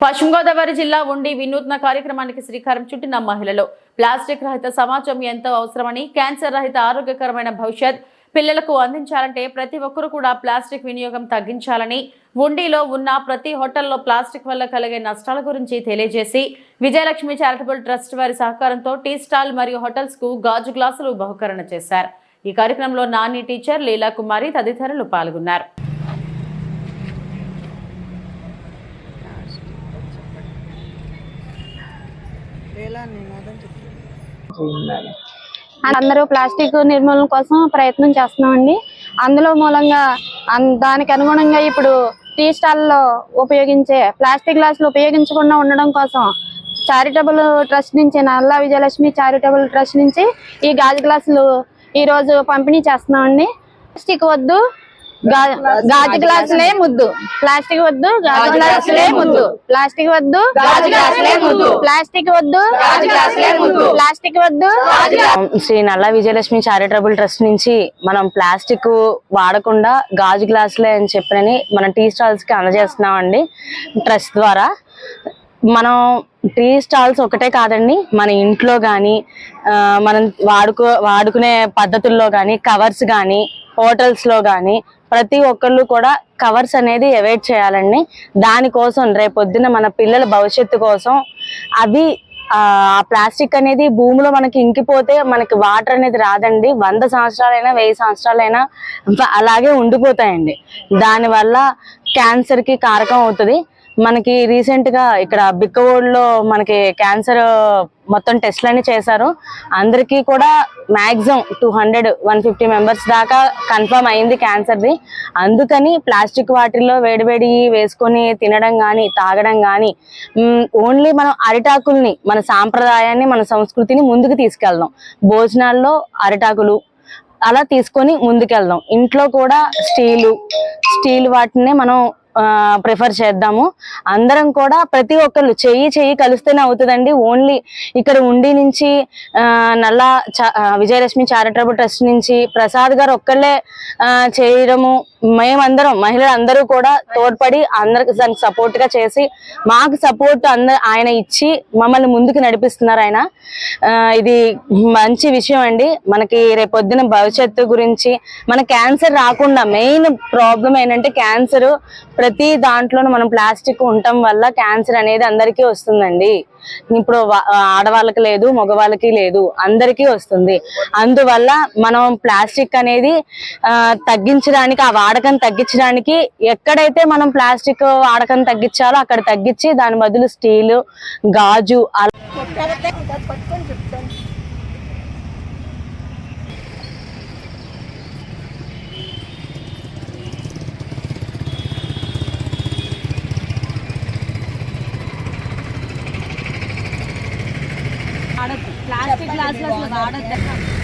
పశ్చిమ గోదావరి జిల్లా ఉండి వినూత్న కార్యక్రమానికి శ్రీకారం చుట్టిన మహిళలు. ప్లాస్టిక్ రహిత సమాజం ఎంతో అవసరమని క్యాన్సర్ రహిత ఆరోగ్యకరమైన భవిష్యత్ పిల్లలకు అందించాలంటే ప్రతి ఒక్కరూ కూడా ప్లాస్టిక్ వినియోగం తగ్గించాలని ఉండిలో ఉన్న ప్రతి హోటల్లో ప్లాస్టిక్ వల్ల కలిగే నష్టాల గురించి తెలియజేసి విజయలక్ష్మి చారిటబుల్ ట్రస్ట్ వారి సహకారంతో టీ స్టాల్ మరియు హోటల్స్కు గాజు గ్లాసులు బహుకరణ చేశారు. ఈ కార్యక్రమంలో నాని టీచర్ లీలా కుమారి తదితరులు పాల్గొన్నారు. అందరూ ప్లాస్టిక్ నిర్మూలన కోసం ప్రయత్నం చేస్తున్నామండి. అందులో మూలంగా అన్- దానికి అనుగుణంగా ఇప్పుడు టీ స్టాల్లో ఉపయోగించే ప్లాస్టిక్ గ్లాసులు ఉపయోగించకుండా ఉండడం కోసం చారిటబుల్ ట్రస్ట్ నుంచి నల్లా విజయలక్ష్మి చారిటబుల్ ట్రస్ట్ నుంచి ఈ గాజు గ్లాసులు ఈ రోజు పంపిణీ చేస్తున్నామండి. ప్లాస్టిక్ వద్దు గాజు గ్లాసులే ముద్దు. ప్లాస్టిక్ వద్దు గాజు గ్లాసులే ముద్దు. ప్లాస్టిక్ వద్దు గాజు గ్లాసులే ముద్దు. ప్లాస్టిక్ వద్దు గాజు గ్లాసులే ముద్దు. ప్లాస్టిక్ వద్దు. శ్రీ నల్ల విజయలక్ష్మి చారిటబుల్ ట్రస్ట్ నుంచి మనం ప్లాస్టిక్ వాడకుండా గాజు గ్లాసులే అని చెప్పని మన టీ స్టాల్స్కి అందజేస్తున్నాం అండి ట్రస్ట్ ద్వారా. మనం టీ స్టాల్స్ ఒకటే కాదండి మన ఇంట్లో కానీ మనం వాడుకో వాడుకునే పద్ధతుల్లో కానీ కవర్స్ కానీ హోటల్స్లో కానీ ప్రతి ఒక్కళ్ళు కూడా కవర్స్ అనేది అవాయిడ్ చేయాలండి. దానికోసం రేపొద్దున మన పిల్లల భవిష్యత్తు కోసం అవి ఆ ప్లాస్టిక్ అనేది భూమిలో మనకి ఇంకిపోతే మనకి వాటర్ అనేది రాదండి. వంద సంవత్సరాలైనా వెయ్యి సంవత్సరాలైనా అలాగే ఉండిపోతాయండి. దానివల్ల క్యాన్సర్కి కారకం అవుతుంది. మనకి రీసెంట్గా ఇక్కడ బిక్కవోడ్లో మనకి క్యాన్సర్ మొత్తం టెస్ట్లన్నీ చేశారు. అందరికీ కూడా maximum two hundred one fifty members దాకా కన్ఫర్మ్ అయింది క్యాన్సర్ది అందుకని ప్లాస్టిక్ వాటిల్లో వేడివేడి వేసుకొని తినడం కానీ తాగడం కానీ ఓన్లీ మనం అరిటాకుల్ని మన సాంప్రదాయాన్ని మన సంస్కృతిని ముందుకు తీసుకెళ్దాం. భోజనాల్లో అరిటాకులు అలా తీసుకొని ముందుకెళ్దాం. ఇంట్లో కూడా స్టీలు స్టీల్ వాటిని మనం ప్రిఫర్ చేద్దాము. అందరం కూడా ప్రతి ఒక్కళ్ళు చెయ్యి చెయ్యి కలిస్తేనే అవుతుందండి. ఓన్లీ ఇక్కడ ఉండి నుంచి నల్లా చ- విజయలక్ష్మి చారిటబుల్ ట్రస్ట్ నుంచి ప్రసాద్ గారు ఒక్కళ్ళే చేయడము. మేమందరం మహిళలు అందరూ కూడా తోడ్పడి అందరికి దానికి సపోర్ట్గా చేసి మాకు సపోర్ట్ అందరు ఆయన ఇచ్చి మమ్మల్ని ముందుకు నడిపిస్తున్నారు ఆయన. ఇది మంచి విషయం అండి. మనకి రేపొద్దున భవిష్యత్తు గురించి మన క్యాన్సర్ రాకుండా మెయిన్ ప్రాబ్లం ఏంటంటే క్యాన్సర్ ప్రతి దాంట్లోనూ మనం ప్లాస్టిక్ ఉండటం వల్ల క్యాన్సర్ అనేది అందరికీ వస్తుందండి. ఇప్పుడు ఆడవాళ్ళకి లేదు మగవాళ్ళకి లేదు అందరికీ వస్తుంది. అందువల్ల మనం ప్లాస్టిక్ అనేది తగ్గించడానికి ఆ వాడకం తగ్గించడానికి ఎక్కడైతే మనం ప్లాస్టిక్ వాడకం తగ్గించాలో అక్కడ తగ్గించి దాని బదులు స్టీలు గాజు అలా ప్లాస్టిక్ గ్లాసులు అసలు వాడద్దు.